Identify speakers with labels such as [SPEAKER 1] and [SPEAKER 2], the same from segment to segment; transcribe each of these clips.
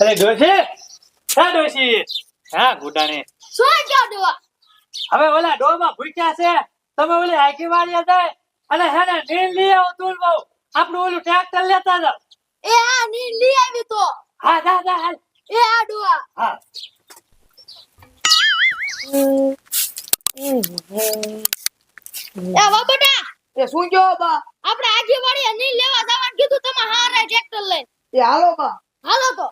[SPEAKER 1] અરે ડોશી હા ડોશી હા ગુડાણી
[SPEAKER 2] શું કયો ડોવા
[SPEAKER 1] હવે ઓલા ડોમાં ભૂખ્યા છે. તમે ઓલી હાકી વાળી હતા અને હે ને નીલ લઈ આવો તુલ બહુ. આપણું ઓલું ટ્રેક્ટર લેતા જાવ
[SPEAKER 2] એ આ નીલ લઈ આવી તો.
[SPEAKER 1] હા દા દા હાલ.
[SPEAKER 2] એ આ ડોવા
[SPEAKER 1] હા.
[SPEAKER 2] એ વા
[SPEAKER 3] એ શું કયો બા?
[SPEAKER 2] આપણે આજી વાળી ની લેવા જવાનું કીધું તમે હારે ટ્રેક્ટર લઈને.
[SPEAKER 3] એ હાલો બા.
[SPEAKER 2] હાલો તો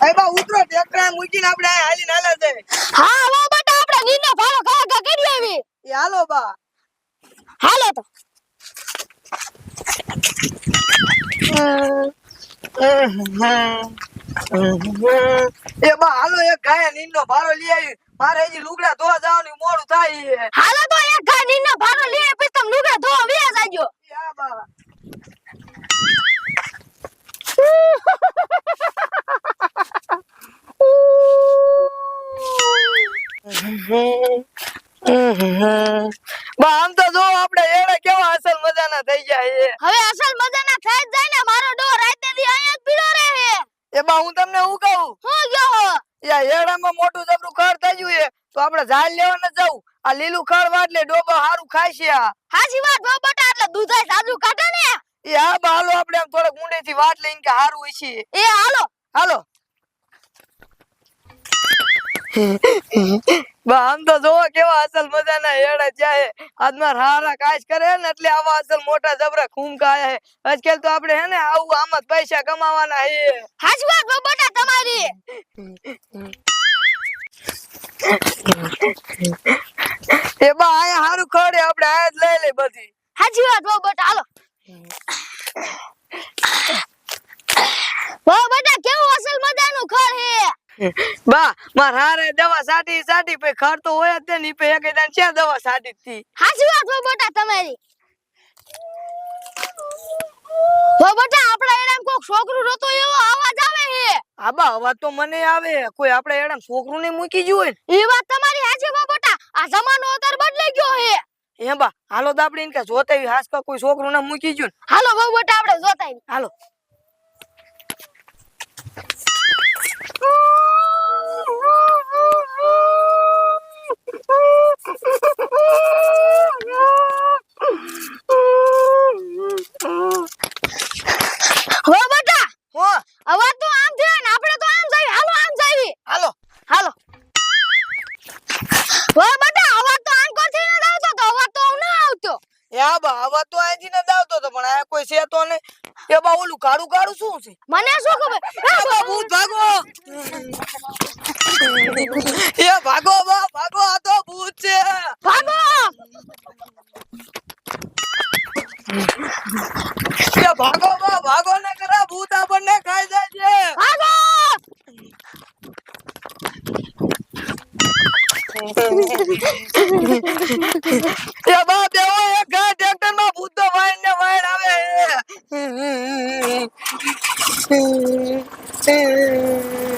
[SPEAKER 3] એ બા મૂકીને આપણે હાલી હાલીને હાલા
[SPEAKER 2] હા વા બેટા આપણે નીનો ભાડો કા કા કરી આવી
[SPEAKER 3] એ હાલો બા.
[SPEAKER 2] હાલો તો.
[SPEAKER 3] એ બા હાલો એક ગાય નીનો ભારો લઈ આવી. મારે હજી લુગડા ધોવા જવાનું મોડું થાય
[SPEAKER 2] હાલો તો એક ગાય નીનો ભાડો આવી પછી તમે લુગડા ધોવા વ્યા જાજો.
[SPEAKER 3] હા બા બા આમ તો જો આપણે એને કેવા અસલ મજાના થઈ ગયા છે
[SPEAKER 2] હવે અસલ મજાના થઈ જ જાય ને મારો ડો રાતે દી અહીંયા જ પીડો રહે
[SPEAKER 3] એ બા હું તમને હું કહું?
[SPEAKER 2] હું ગયો
[SPEAKER 3] યા એડામાં મોટું જબરું ખર થઈ ગયું છે તો આપણે ઝાડ લેવા ન જવું. આ લીલું ખર વાટલે ડોબો સારું ખાય છે આ.
[SPEAKER 2] હાજી વાત ડોબટા બટા એટલે દૂધાય સાજુ કાઢે ને?
[SPEAKER 3] એ હા બા હાલો આપણે આમ થોડોક ઊંડેથી વાટ લઈને કે સારું હોય છે.
[SPEAKER 2] એ હાલો.
[SPEAKER 3] હાલો. આમ તો જોવો કેવા અસલ મજાના એડા જાય આજમાં હારા કાશ કરે ને એટલે આવા અસલ મોટા જબરા ખૂમકા હે. આજકાલ તો આપણે હે ને આવું આમ જ પૈસા કમાવાના હે.
[SPEAKER 2] હાજી વાત બબટા તમારી.
[SPEAKER 3] એ બા આયા હારું ખડે આપણે આયા જ લઈ લે બધી.
[SPEAKER 2] હાજી વાત બબટા હાલો બહુ બટા કેવું અસલ મજાનું ઘર હે
[SPEAKER 3] બા માર હારે દવા સાટી સાટી પે ખર તો હોય જ તે ની પે એક દાન છે દવા સાટી તી
[SPEAKER 2] હાજી વાત બટા તમારી. બહુ બટા આપણા એડામ કોક છોકરું રોતો એવો અવાજ આવે હે.
[SPEAKER 3] આ બા અવાજ તો મને આવે. કોઈ આપણે એડમ છોકરું ને મૂકી ગયું હોય
[SPEAKER 2] એ વાત તમારી હાજી બા બટા આ જમાનો અત્યારે બદલાઈ ગયો હે.
[SPEAKER 3] હે એ બા હાલો તો આપણે ઇનકા જોતે હાસકા કોઈ છોકરું ને મૂકી ગયું
[SPEAKER 2] હાલો બહુ બટા આપણે જોતાઈ.
[SPEAKER 3] હાલો.
[SPEAKER 2] બટા!
[SPEAKER 3] હો!
[SPEAKER 2] તો આમ છે ને આપણે તો આમ જઈએ હાલો આમ જઈએ
[SPEAKER 3] હાલો.
[SPEAKER 2] હાલો. બહુ બટા અવાજ તો આમ કોથી ન આવતો તો અવાજ તો આમ ના આવતો.
[SPEAKER 3] એ બા અવાજ તો અહીંથી ને આવતો તો પણ આ કોઈ છે તો ને? એ બા ઓલું કાળું કાળું શું છે?
[SPEAKER 2] મને શું ખબર?
[SPEAKER 3] એ બા ભૂત ભાગો. એ ભાગો આ તો ભૂત છે
[SPEAKER 2] ભાગો
[SPEAKER 3] એ ભાગો બા ભાગો ને કરા ભૂત આપણને ખાઈ જાય છે
[SPEAKER 2] ભાગો
[SPEAKER 3] એ બા દેવો એક ગા ટ્રેક્ટરમાં ભૂત વાઈન ને વાઈન આવે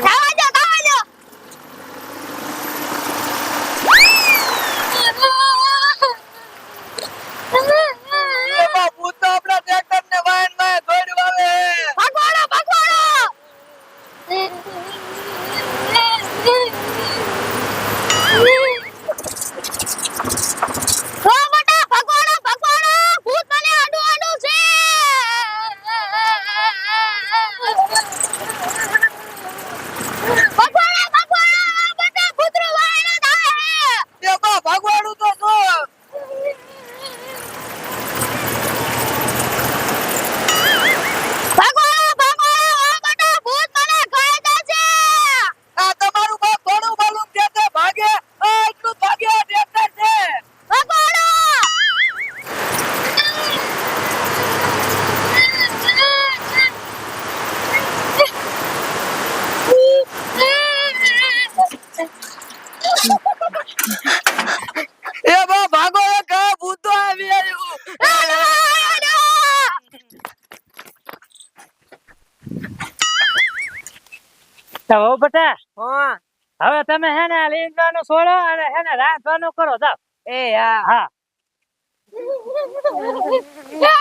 [SPEAKER 2] ખાવા દો ખાવા દો
[SPEAKER 3] એ બા ભૂત તો આપણા ટ્રેક્ટર ને વાઈનમાં દોડ્યું આવે
[SPEAKER 2] ભગવાડો ભગવાડો ઓ બટા ભગવાડો ભગવાડો ભૂત મને આડું આડું છે
[SPEAKER 1] તો હો બેટા
[SPEAKER 3] હા.
[SPEAKER 1] હવે તમે હે ને લીંદવાનું છોડો અને હે ને રાંધવાનું કરો જાઓ.
[SPEAKER 3] એ હા.
[SPEAKER 1] હા.
[SPEAKER 2] એ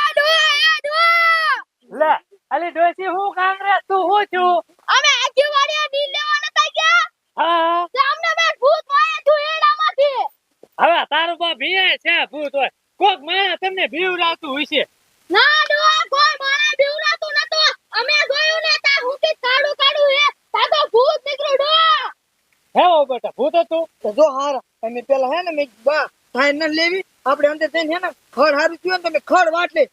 [SPEAKER 2] ડોહા એ ડોહા
[SPEAKER 1] લે અલી ડોસી હું કામ રે તું હું છું?
[SPEAKER 2] અમે આખી વાડીએ ડીલ લેવા નતા ગયા
[SPEAKER 1] હા.
[SPEAKER 2] તે બે ભૂત માયા તું એડામાંથી
[SPEAKER 1] હવે તારું બા ભીએ છે ભૂત હોય. કોક માણસ તમને બીવડાવતું હોય છે
[SPEAKER 2] ના ડોહા કોઈ માણા બીવરાતું નતો અમે જોયું ને તા હું કે કાડું કાડું હે તા તો ભૂત નીકળ્યું ડોહા
[SPEAKER 1] હે ઓ બેટા ભૂત હતું
[SPEAKER 3] તો જો હારા અમે પેલા હે ને મેં બા થાય ન લેવી. આપણે અંદર જઈને હે ને ખડ હારું થયું તમે ખડ વાટલે.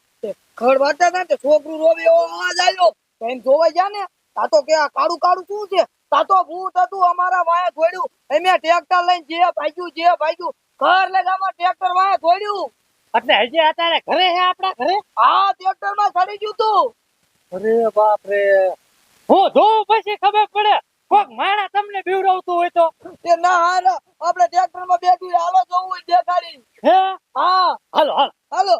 [SPEAKER 3] ખડ વાટતા હતા ને છોકરું રોવે એવો અવાજ આવ્યો એમ જોવા ગયા ને તા તો કે આ કાળું કાળું શું છે? તા તો ભૂત હતું અમારા વાયા ધોડ્યું અમે ટ્રેક્ટર લઈને જે ભાગ્યું જે ભાગ્યું. ઘર લગામાં ટ્રેક્ટર વાયા ધોડ્યું
[SPEAKER 1] એટલે હજી અત્યારે ઘરે હે આપણા ઘરે?
[SPEAKER 3] આ ટ્રેક્ટરમાં ચડી ગયું તું.
[SPEAKER 1] અરે બાપ રે હું જોઉં પછી ખબર પડે. કોક માણા તમને બીવડાવતું હોય તો?
[SPEAKER 3] એ ના હાલો. આપણે ટ્રેક્ટરમાં બેઠી હાલો જવું હોય દેખાડી.
[SPEAKER 1] હે?
[SPEAKER 3] હા.
[SPEAKER 1] હાલો હાલો.
[SPEAKER 3] હાલો.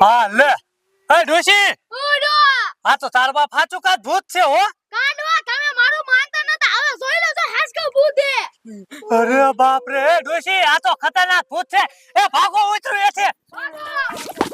[SPEAKER 1] હા લે. એ ડોશી?
[SPEAKER 2] ઉડો!
[SPEAKER 1] આ તો તાર બાપ હાચું કા ભૂત છે હો?
[SPEAKER 2] કાડવા તમે મારું માનતા નતા. હવે જોઈ લો તો હાસ કા ભૂત છે.
[SPEAKER 1] અરે બાપ રે ડોશી આ તો ખતરનાક ભૂત છે. એ ભાગો ઉતરું એ છે. ભાગો!